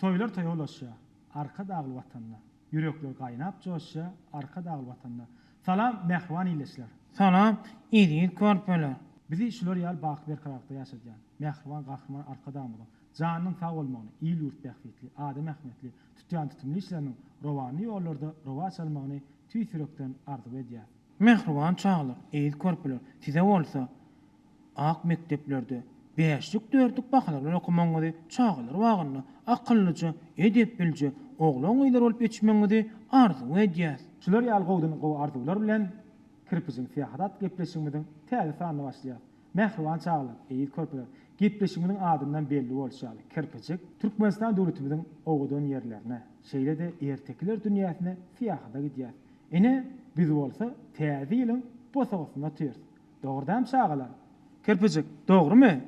Toylar toy olaşya, arka dağlı vatanna. Yürekler kaynap coşya, arka dağlı vatanna. Salam mehvan iyileşler. Salam iyiyir korpeler. Bizi işler yal bak bir karakta yaşadyan. Mehvan kahraman arka dağlı. Canının sağ olmağını, iyi yurt behvetli, adem ehmetli, tutyan tutumlu işlerinin rovani yollarda rova çalmağını tüy sürekten arzu ediyar. Mehriban çağlar, eğil korpular, size olsa, ak mekteplerde, beşlik dördük bakalarlar okumangydy, çağılar wagynly, akyllyjy, edep bilji, oglan öýler bolup geçmengydy, arzu edýär. Şular ýalgawdan gowy arzular bilen kirpizin fiýahat gepleşigimiň täze anna başlaýar. Mehriwan çağlar, eýil körpüler, gepleşigimiň adından belli bolşaly. Kirpijik Türkmenistan döwletimiň ogudan ýerlerine, şeýle de ertekler dünýäsine fiýahada gidýär. Ene biz bolsa täze ýylyň bosagysyna tüýür. Dogrdam çağlar. Kirpijik, dogrymy?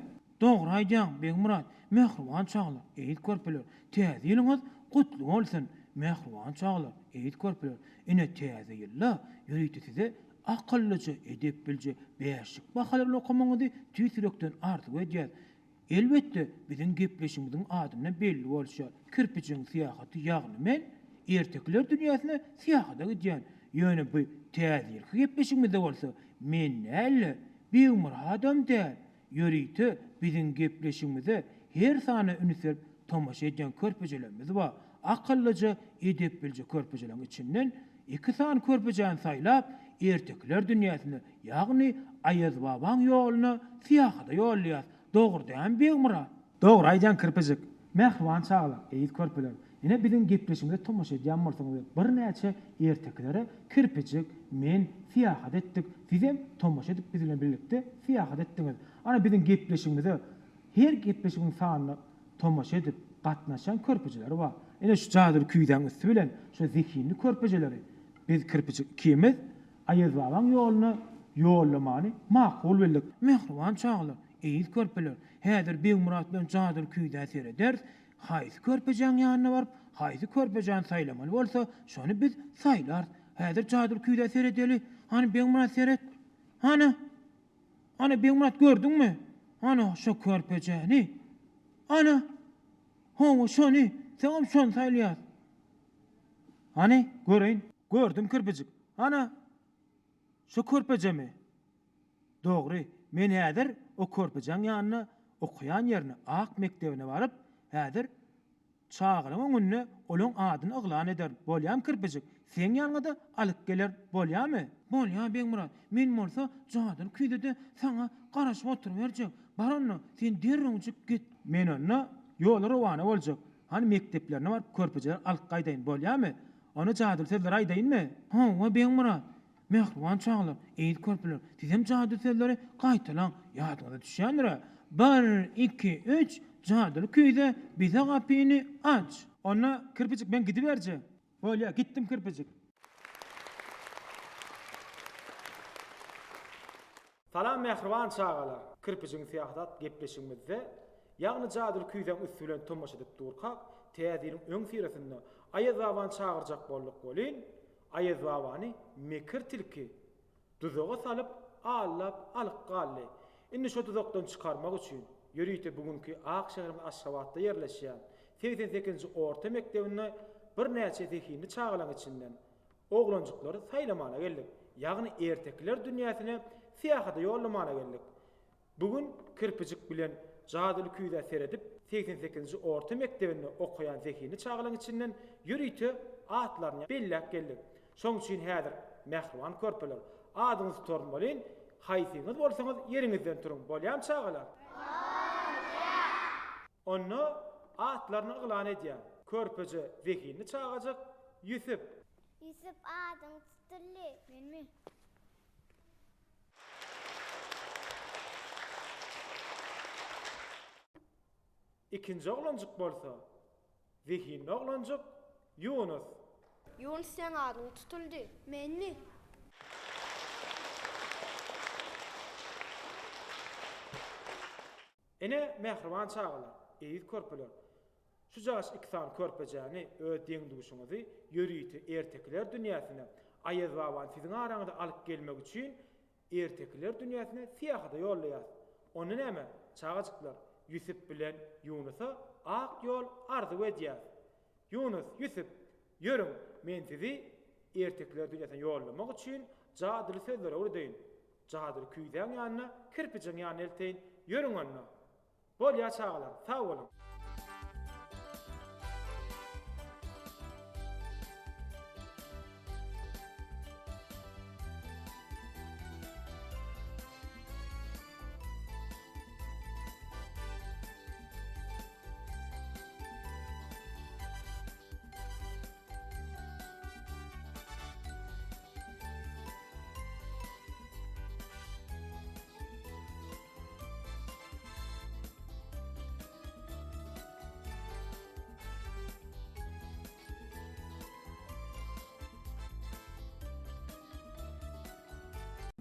Dogry aýdýan, Begmurat. Mehriban çağlar, eýit körpeler. Täze ýylyňyz gutly bolsun. Mehriban çağlar, eýit körpeler. Ine täze ýylla ýürüýti size akyllyca, edep bilji, beşik bakalarly okumaňyzy tüýsürekden arzu edýär. Elbetde biziň gepleşigimiziň adymyna belli bolşar. Kirpiçiň siýahaty ýagny men ertekler dünýäsine siýahada gidýän. Ýöne bu täze gepleşigimizde bolsa men näle bir adam däl. Ýörüýti biziň gepleşigimize her sany ünisep tomaşa edýän körpejelerimiz bar. Akyllyca, edep bilji körpejelerin içinden iki san körpejen saýlap ertekler dünýäsine, ýagny aýaz babaň ýoluna siýahada ýollaýar. Dogrydan beýmira. Dogry aýdan kirpicik. Mehriban çağlar, eýit körpeler. Ine bilin gepleşimde tomaşa edýän bolsaňyz, bir näçe erteklere kirpicik men fiýahat etdik. Sizem tomaşa edip bilen birlikde fiýahat etdiňiz. Ana bizim gepleşimizde her gepleşimiň sanyny tomaşa edip gatnaşan körpejiler bar. Ine şu jadyr küýden üstü bilen şu zihinli körpejileri biz kirpicik kimiz ayyrlalan ýolunu ýollamany makul bildik. Mehriban çağlar, eýil körpeler, häzir beýmurat bilen jadyr küýde täsir eder. Haýsy körpejen ýanyna baryp, haýsy körpejen saýlamaly bolsa, şonu biz saýlar. Häzir Jadyr küýdä seredeli. Hani Beýmurat seret? Hani? Hani Beýmurat gördüňmi? Hani şu körpejeni? Ana? Hoňa şonu, sen şonu saýlýar. Hani? Göreýin, gördüm kirpicik. Ana? Şu körpejemi? Dogry, men häzir o körpejen ýanyna okuyan ýerine, ak mektebine baryp, häzir çağırın öňünde olaň adyny yglan eder. Bolýam kirpicik. Sen ýanyňda alyp geler, bolýamy? Bolýa beň Murat, men bolsa jadyr küýdede saňa garaşyp oturup berjek. Baranny, sen derrüňçük git. Men onu ýol rowany boljak. Hani mekteplerine baryp körpejeler alyp gaýdaýyn, bolýamy? Onu jadyr sözler aýdaýynmy? Ha, wa beň Murat. Mehriban çağlar, eýit körpeler. Sizem jadyr sözleri gaýtalan ýadyňyza düşýändir. 1 2 3 Cahadalı köyde bize kapını aç. Ona kirpicik ben gidiverce. Öyle gittim kirpicik. Salam mehriban çağalar. Kirpicin siyahat gepleşimizde Yağını cadır küyden üstülen tummaş edip durkak, teyadir'in ön siresinde ayaz avan çağıracak bolluk golin, ayaz avani mekir tilki. Duzoğa salıp, ağallap, alık galli. Inni şu duzoktan çıkarmak için Yörüýte bugünkü Akşehir'in Aşgabatda yerleşýän 88-nji orta mekdebine bir näçe zehini çağılan içinden oglanjyklary saýlamana geldik. Ýagny ertekler dünýäsine fiýahada ýollamana geldik. Bugün kirpicik bilen jadyl küýde seredip 88-nji orta mektebinde okuyan zehini çağılan içinden yürüýtü atlaryny belläp geldik. Şoň üçin häzir mehrwan körpeler, adyňyz tormalyn, haýsyňyz bolsaňyz ýeriňizden turuň, bolýam çağalar. Onu atlarını ılan edýär. Körpeci vekilini çağacak. Yusuf. Yusuf adın tutulli. Ben mi? İkinci oğlancık bolsa, vekilini oğlancık Yunus. Yunus sen adın tutuldu. Men mi? Ene mehriban çağırlar. eýit körpeler. Şu jaş iksan körpejäni öz deň duşuňyzy ýörüýti ertekler dünýäsine. Aýaz baban siziň araňyzda alyp gelmek üçin ertekler dünýäsine siýahda ýollaýar. Onu näme? Çağaçyklar Yusuf bilen Yunusa ak yol arzu edýär. Yunus, Yusuf, yörüň men sizi ertekler dünýäsine ýollamak üçin jadyly sözlere urdaýyn. Jadyly küýdäň ýanyna, kirpijiň ýanyna elteýin, ýörüň onna. Bol ýa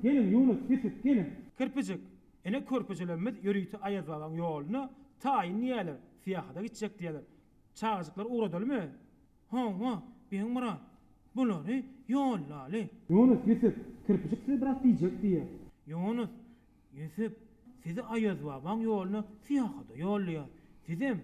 Gelin Yunus, Yusuf, gelin. Kırpıcık. Ene körpücülerimiz yürüytü ayazlalan yolunu tayin niyeler. Siyahada gidecek diyeler. Çağızıklar uğradılı mı? Ha ha, ben Murat. Bunları yollali. Yunus, Yusuf, kırpıcık size biraz diyecek diye. Yunus, Yusuf, sizi ayazlalan yolunu siyahada yolluyor. Sizim,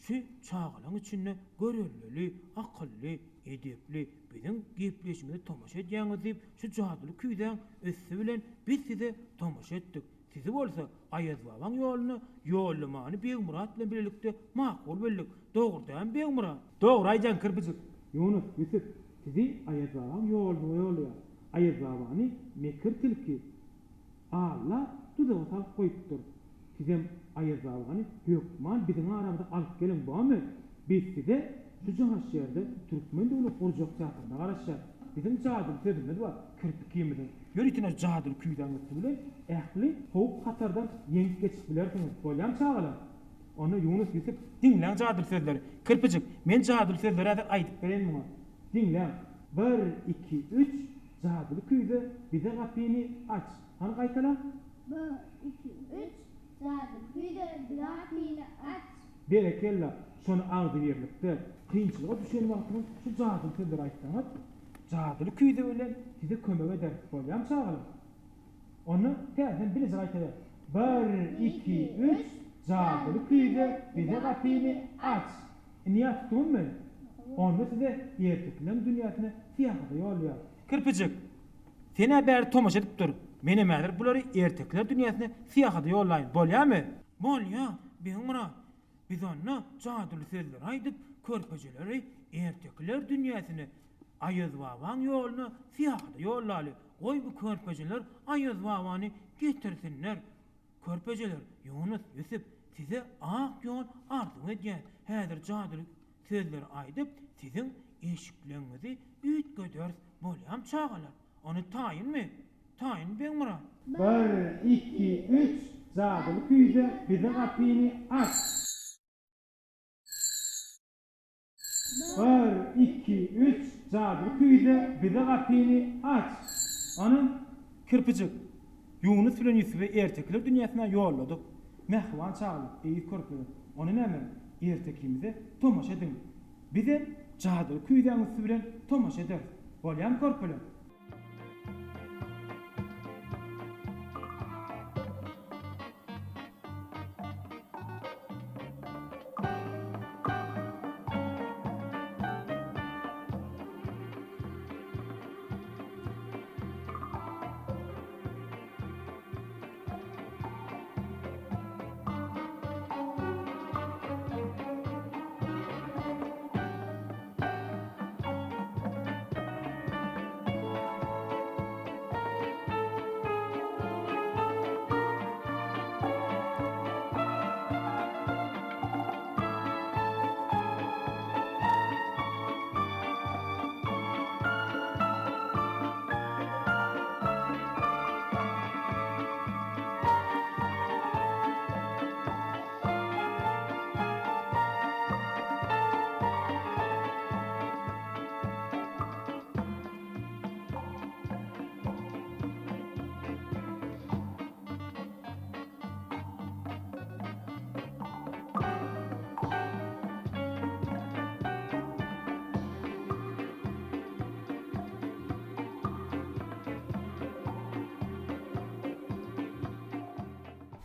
şu çağılan içinde görüllülü, akıllı, edepli, bizim gepleşimizi tomaş edýäňiz diýip şu jadyly küýden össü bilen biz size tomaş etdik. Sizi bolsa Ayaz babaň ýoluny ýollamany Beg Murat bilen birlikde makul bildik. Dogrudan Beg Murat. Dogry aýjan kirpijik. Yunus, Yusuf, sizi Ayaz babaň ýoluny ýollar. Ayaz babany mekir tilki. Allah tuzağa sal koyupdur. Sizem Ayaz babany hökman bizim aramda alıp gelin bu Biz size түзағаш жерді түркмен деген қол жоқ сияқты қарашы дедім жадым термед бар кірпік кеміді юритіне жадым күйден өтті білен қатардан еңіп кетіп білердіңіз болям шағылы оны юнус есіп динләң жадым сөздері кірпіжік мен жадым сөздері әзір айтып берейін мұңа динләң бір екі үш жадым күйді ач қайтала бір екі үш күйді бизе ғаппені ач şonu ağzı verilipdi. Kıyınçılığa düşen wagtyň şu jadyl sözleri aýtsaňyz, jadyl küýde bilen size kömek eder. Bolýan çağalar. Onu täzen bilis gaýtady. 1 2 3 jadyl küýde bize gapyny aç. Niýat tutmy? Onu size ýertiklen dünýäsine siyahda ýolýar. Kirpicik. Sene bäri tomaş edip dur. Mene mädir bulary ertekler dünýäsine siyahda ýollaýyn. Bolýarmy? Bolýar. Beň Murat. Biz onu jadyly sözler aýdyp, körpejeleri ertekler dünýäsine ayız baban ýoluny siyahda ýollaly. Goý bu körpejeler ayız babany getirsinler. Körpejeler Yunus Yusuf size ak ýol arzu edýär. Häzir jadyly sözler aýdyp, sizin eşiklerinizi üýt göders bolýam çağalar. Onu taýyn mi? Taýyn beň Murat. 1 2 3 Zadyl küýde bize gapyny aç. 1 2 3 Zadyl küýde bize gapyny aç. Onu kirpicik. Yunus bilen Yusufy ertekler dünýäsine ýolladyk. Mehwan çağly, eýip körpüler. Onu näme? Ertekimize tomaş edin. Bize jadyl küýden bilen tomaş eder. Bolýan körpüler.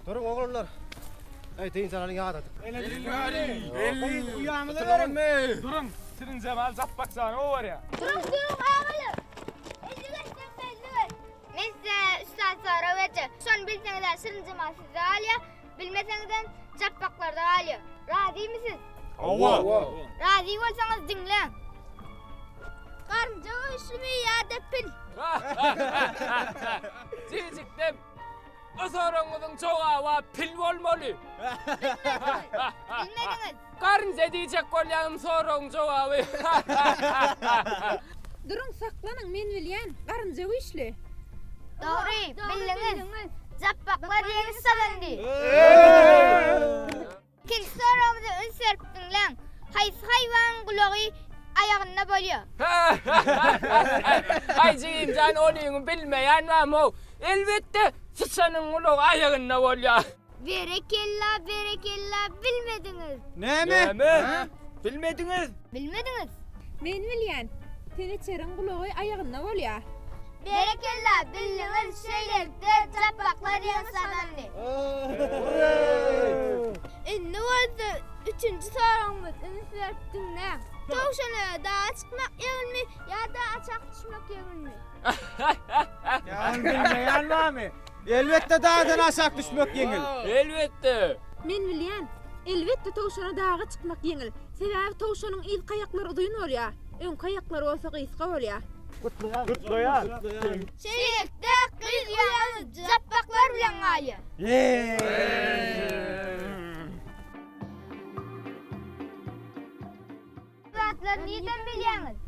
Durun oğullar. Aytayın sana ne adat. Durun, sizin Cemal Zappak sana o var ya. Durun durun ağalar. Elli geçten belli ver. Size üstad sonra verce. Son bilseniz sırrın cemaati de alıyor. Bilmeseniz cappaklar da alıyor. Razı mısınız? Razı olsanız dinleyin. Karınca uysulu ya depin. Cicikdim. O sorunuzun cevabı pil olmalı. Dinlediniz. Karınca diyecek kolyağım sorun cevabı. Durun saklanın men bilýän, garynja işli. Dowry, bildiňiz. Jappaklar ýeni salandi. Kirsorumda ün serpdiňler. Haýs haýwan gulagy ayağına bolýar. Ay jim, jan onuň bilmeýän mam o. Elbette sıçanın ulu ayağında ol ya. Berekella berekella bilmediniz. Ne mi? Bilmediniz. Bilmediniz. Men bilýän. Teneçeriň gulagy ayagynda bolýar. Berekella bildiniz şeylerde cappaklar yeni salındı. Ünlü oldu. Üçüncü sorumuz ün serptin lan. Tavşana dağa çıkmak yeğilmi ya da açak düşmek yeğilmi. Yani bilmeyen var mı? Elbette dağdan aşağı düşmek yengil. Elbette. Men bilýän. Elbetde tawşana dağa çykmak ýeňil. Sebäbi tawşanyň ilk aýaklary udyň bolýar. Öň aýaklary bolsa gysga bolýar. Kutluya. Şeylekte kız yalnız cappaklar bilen ayı. Zatlar neden biliyorsunuz?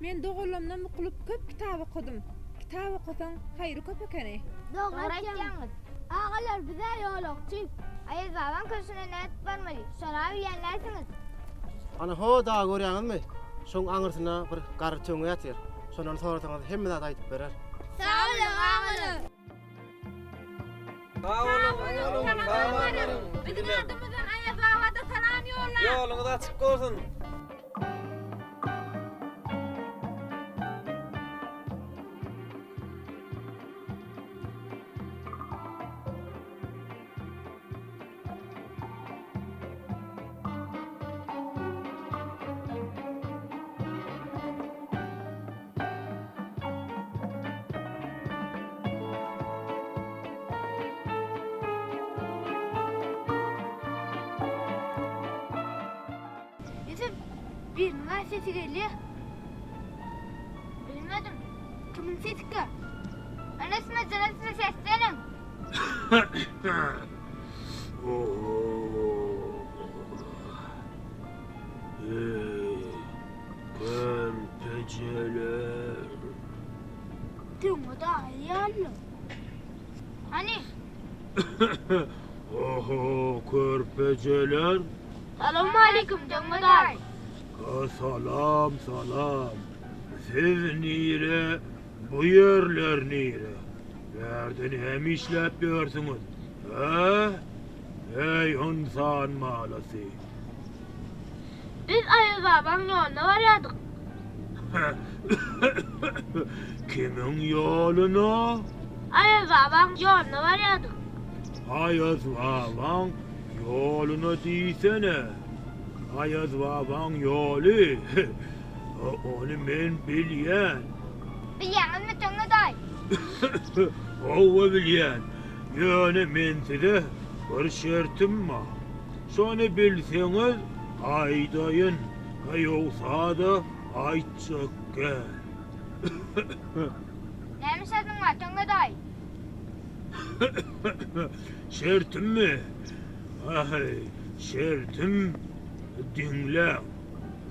Men dogolamdan bukulup köp kitab okudum. Kitab okusan hayrı köp ekeni. Doğru etkenmiz. Ağalar bize yolokçu. Ayız baban köşüne net barmalı. Sonra bilenlersiniz. Ana ho da görýäňiz mi? Şoň aňyrsyna bir gar çöňe ýatýar. Şondan soratyňyz hemme zat aýdyp berer. Sağ olun, aňyry. Sağ olun, aňyry. Biziň adymyzdan Aýaz agada salam ýollar. Ýoluňyz açyk bolsun. Бір нәрсе тігеле. Білмедім. Кімін сетікі? Hem işlep diyorsunuz? Ha? Ey insan malası. Biz Ayaz babanın yoluna varıyorduk. Kimin yoluna? Ayaz babanın yoluna varıyorduk. Ayaz baban yoluna diysene. Ayaz baban yolu. Onu men bilyen. Biliyorsunuz mu Cemil dayı? Ova bilyen. Yani men size bir şertim var. Şonu bilseniz aydayın. Yoksa da aytacak gel. Neymiş adın var Cemil dayı? Şertim mi? Ay, şertim dinle.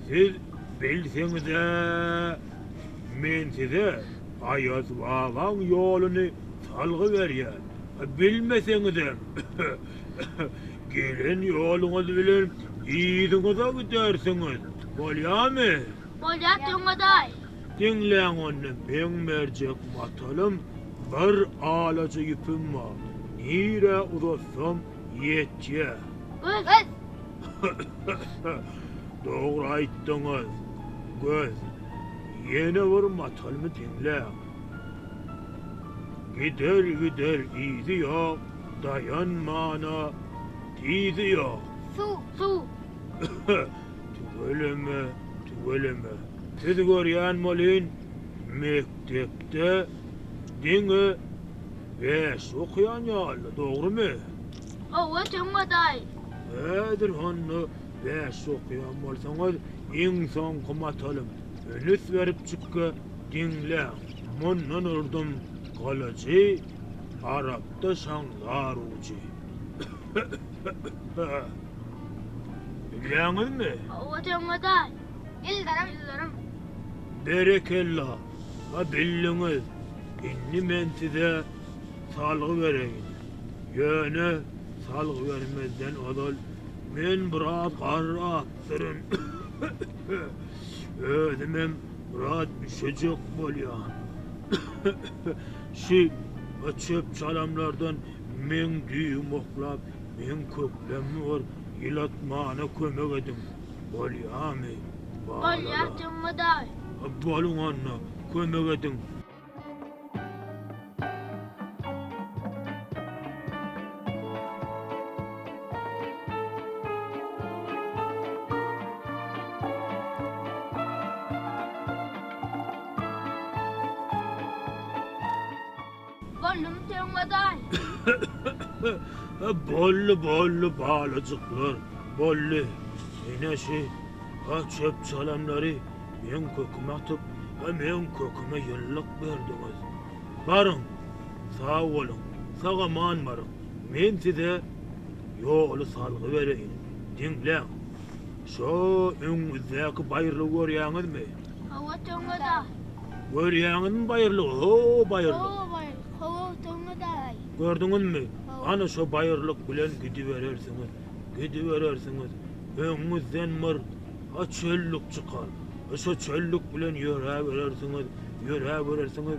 Siz bilseniz de men size baban yolunu salgı veryen. Bilmeseniz de gelin yolunuz bilen iyidinize gidersiniz. Bolya mı? Bolya dayı. Dinleyin onu ben mercek matalım bir ağlacı ipim var. Nire uzatsam yetce. Kız. Doğru ayttınız. Göz. Yeni bir matal mı dinle. Gider gider izi yok. Dayanmana. Diýdi ýok. Su, su. Tügeleme, tügeleme. Siz görýän molin mektepde diňe beş okuyan ýaly, dogrymy? Owa töňe daý. Ädir hanny beş okuyan bolsaňyz iň soň kumatalym. Ölüs berip çykka diňle. Mundan urdum galaji Arapda şanlar uçy. Bilýäňizmi? Owa töňe daý. Ildaram, ildaram. Berekella. Ha billiňiz. Inni men size salgy bereýin. Ýöne salgy vermezden odal men biraz garry attyryn. Özümem biraz düşecek bolýar. Şi o çöp çalamlardan men düýüm oklap, men köklemmi var, ilatmana kömek edin. Bolýarmy? Bolýar töňe daý. Bolun anna, kömek edin. Bollu bollu balacıklar, bollu. Yine ha çöp çalanları men köküme atıp, ha men köküme yıllık verdiniz. Barın, sağ olun, sağa man barın. Men size yolu salgı vereyim. Dinleyin. Şu önünüzdeki bayırlı görüyorsunuz mu? Owa töňe daý. Görüyorsunuz mu bayırlı? Ho bayırlı. Owa, owa töňe daý. Gördüňiz mi? Ana şu bayırlık bilen gidiverersiniz. Gidiverersiniz. Öňüňizden mir ha çöllük çykar. Ha Şu çöllük bilen ýöreberersiniz. Ýöreberersiniz.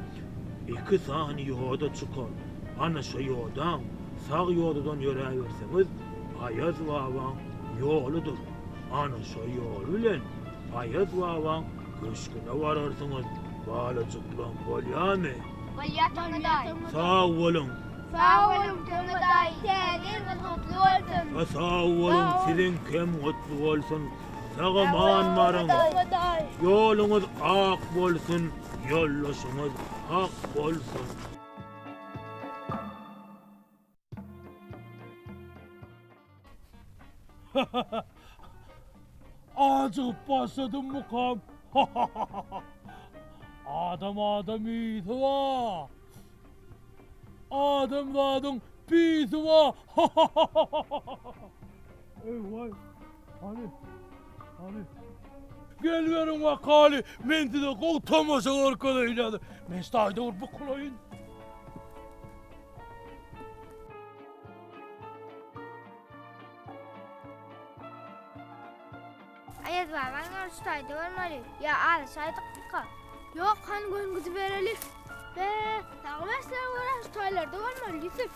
Iki sany ýoda çykar. Ana şu ýodan, sag ýodadan ýörebersiniz, Ayaz wawan ýoludur. Ana şu ýol bilen Ayaz wawan köşküne bolýarmy? Bolýar töňe daý. Sağ olun. Sağ olun Tömür dayı, senin kutlu olsun. Ve sağ olun sizin kim olsun. Sağaman. Yolunuz ak bolsun, yollaşınız ak bolsun. Acık başladım mukam. adam adam iyiydi va. Adam da adam piydi va. Ey vay. Hani. Hani. Gel verin vakali. Men de kol tomasa orkada iladı. Men stayda ur bu kolayın. Ayaz baban görüştaydı görmeli. Ya al saydık tıka. Yok kan göngüzü vereli. Be, tağı mesleğe göre toylarda görmeli Yusuf.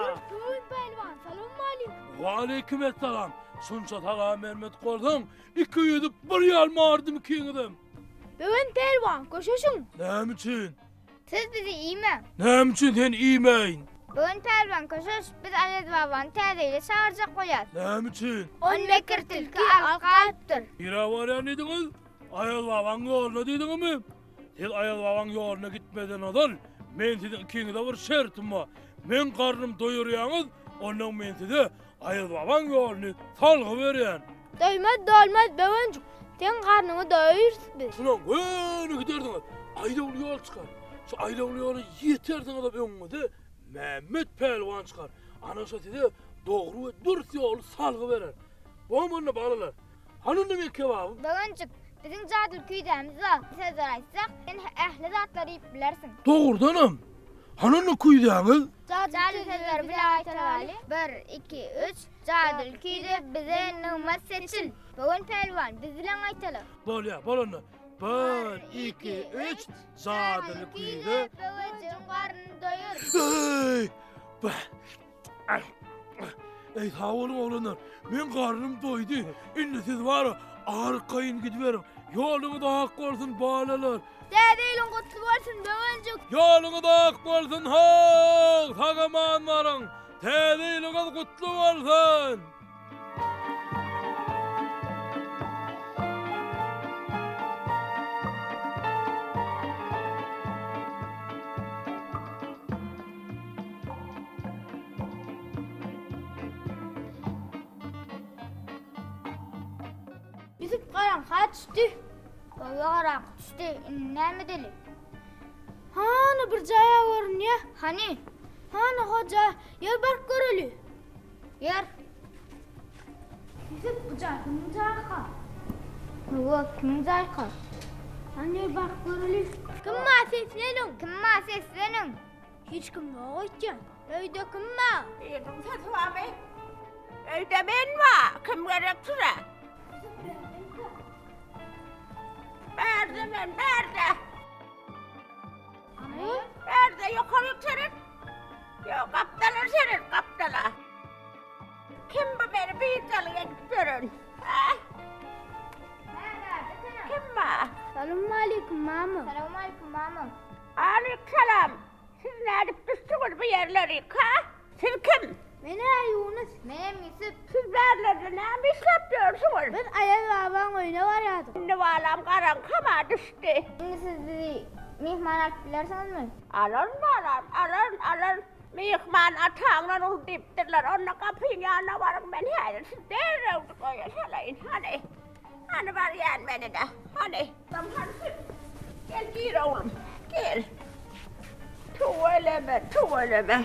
Dur, bugün pelvan, salam aleyküm. Ve aleyküm esselam. Şunça tala mermet koydun. İki yüdüp bir yal mardım ikinidim. Bugün pelvan, koşuşun. Ne için? Siz bizi iyi mi? Ne için sen iyimeyin? Bugün pelvan koşuş, biz Ayaz baban täzeyle çağıracak koyar. Ne için? On mekir tilki alqayıptır. Bira var ya dediniz? Ayaz baban yoluna dediniz mi? Siz Ayaz baban yoluna gitmeden odal. Men sizin ikinize bir şertim var. Men karnım doyuruyanız, ondan men size Ayaz baban yolunu salgı veren. Doymaz dolmaz bövencük. Sen karnını doyursun. Ulan böyle giderdiniz. Aylavlı yol çıkar. Şu aylavlı yolu yeterdiniz da önüne Mehmet Pelvan çıkar. Anası dedi doğru ve dürüst yolu salgı verer. Bu amanla bağlılar. Hanın demek kebabı? Bövencük, bizim cadıl küydemiz var. Bize zoraysak, sen ehli zatları yiyip bilersin. Doğrudanım. Hanın kuydağınız? Cadıl sözler bile aytarali. Bir, iki, üç. Cadıl küyde bize nımat seçil. Bugün pelvan, bizle aytalı. Bol ya, bol onu. Bir, iki, üç. Zadını kuydu. Bövencük karnını doyur. Ah! Ey sağ olun oğlanlar. Men karnım doydu. Indi siz var arkayın gidiverin. Yolunu da hak olsun balalar. Täzeýiň gutly bolsun döwünjük. Yolunu da hak olsun hak. Hagamanların. Teziliniz kutlu olsun. Yusuf qaran kaçtı. Qaran düştü. Näme deli? Hani bir jaya görün ya. Hani? Hani hoca yer bark göreli. Yer. Bu jay kimin jayka? Bu kimin jayka? Hani bark göreli. Kim ma seslenin? Kim ma seslenin? Hiç kim yok ekan. Öýde kim ma? Yedim satıvami. Öyle ben var. Kim gerek sıra? Nerede ben? Nerede? Hani? Nerede? Yukarı senin. Yok kaptanı senin kaptana. Kim bu beni görün? Ha? Kim var? Selamun aleyküm mama. Selamun aleyküm mama. Aleykümselam. Siz nerede düştünüz bu yerleri ha? Siz kim? Mene Yunus, mene Misip. Sizlerle ne mi yapıyorsunuz? Ben Ayaz baban oyuna var yadım. Şimdi bağlam karan kama düştü. Şimdi sizi mihman aktilersiniz mi? Alın bağlam, alın, alın. Mihman atağından onu diptirler. Onunla kapıyın yanına varıp ben hayır. Siz derim koyu salayın. Hani, hani var yani beni de. Hani, zaman Gel gir oğlum, gel. Tuvaleme, tuvaleme.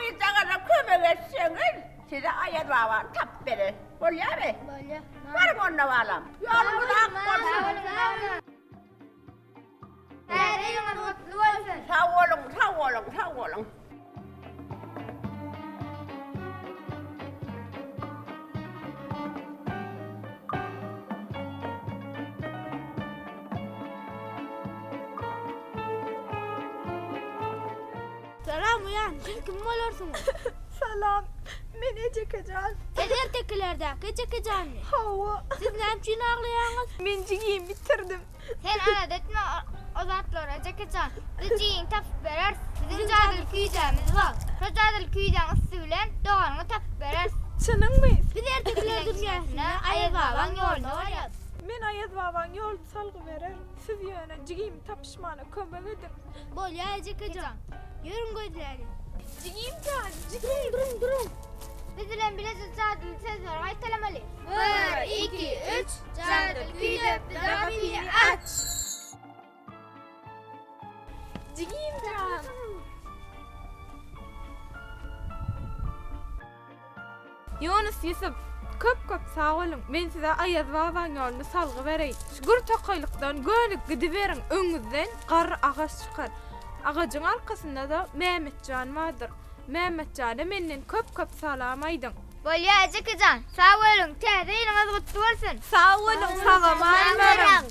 uyucağına kömek etseniz size ayet var tap verir. Bolya mı? Bolya. Varım onunla valam. Yolumuz hak olsun. Sağ olun, sağ olun, sağ olun. Salam uyan. Kim bolarsyňyz? Salam. Men Ece Kacal. Eder tekilerde gece gejanmy. Hawa. Siz näçin aglaýaňyz? Men jigim bitirdim. Sen ana detme o zatlara gejan. Dijiň tap jadil küýjämiz bar. Şu jadil küýjäň üstü bilen doganyňy tap berer. Çınıngmy? Biz ertekler dünýäsine aýa baban ýolunda barýar. Men Ayaz baban yol salgı verer. Siz ýöne jigim tapışmana kömek edin. Bolýa gejan. Yürün gözleri. Cigim saat, cigim durun durun. Bizden bilesin saatin söz var, haytalamalı. Bir, iki, üç, canlı küydep, dramili aç. Cigim saat. Yunus Yusuf, köp köp sağ olun. Men size Ayaz baban ýoluny salgy bereýin. Şugur tokaýlykdan gölük gidiberin öňüňizden gar agaç çykar. Ağacın arkasında da Mehmetcan vardır. Mehmetcan'a menden köp köp salam aydın. Bolýa gejan. Sağ olun. Täzeýiniz gutly bolsun. Sağ olun, salam aýlarım.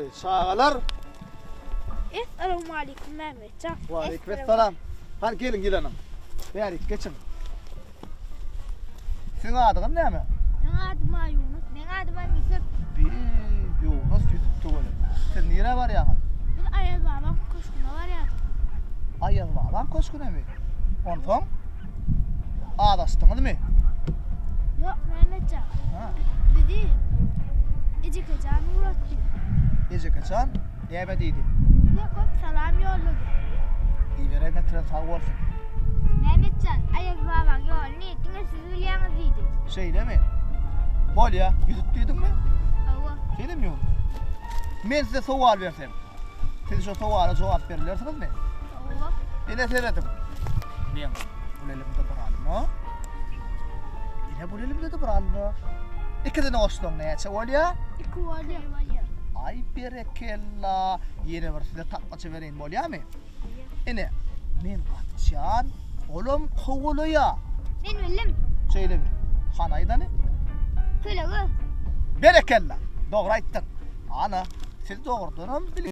Ee, sağalar Assalamu alaykum Mehmetcan. Aleykümselam. Hadi gelin girelim. Berik geçin. Sizin adın ne mi? Benim adım Yunus. Benim adım Yusuf. Bir Yunus Yusuf tuvalı. Siz nere var ya? Biz ayaz babam koşkuna var ya. Ayaz bağlan koşkun mi? Ondan Ağdaştınız mı? Yok Mehmetcan. Ha. Bizi Ece kaçan uğrattı. Gece kaçan diyemediydi. Ve kop salam yolladı. İyi veren getiren sağ olsun. Mehmetcan ayaz babam yolunu ettiğine siz bilyanız idi. Şeyle mi? Bol ya, yüzük duydun mu? Hava. Şeyle mi Yunus? Ben size sual versem. Siz şu suala cevap verirsiniz mi? Hava. Yine seyredim. Ben bu elimde duralım ha. Yine bu elimde de duralım ha. İki tane olsun ne yaça ol ya? İki var ya. Ay berekella. Yine bir size tatlıcı vereyim bol ya mı? Yine. Men atçan. Oğlum kovulu ya. Ben bildim. Söyle mi? Hanayda ne? Kız. Berekella. Doğru ayttın. Ana. Siz bilir.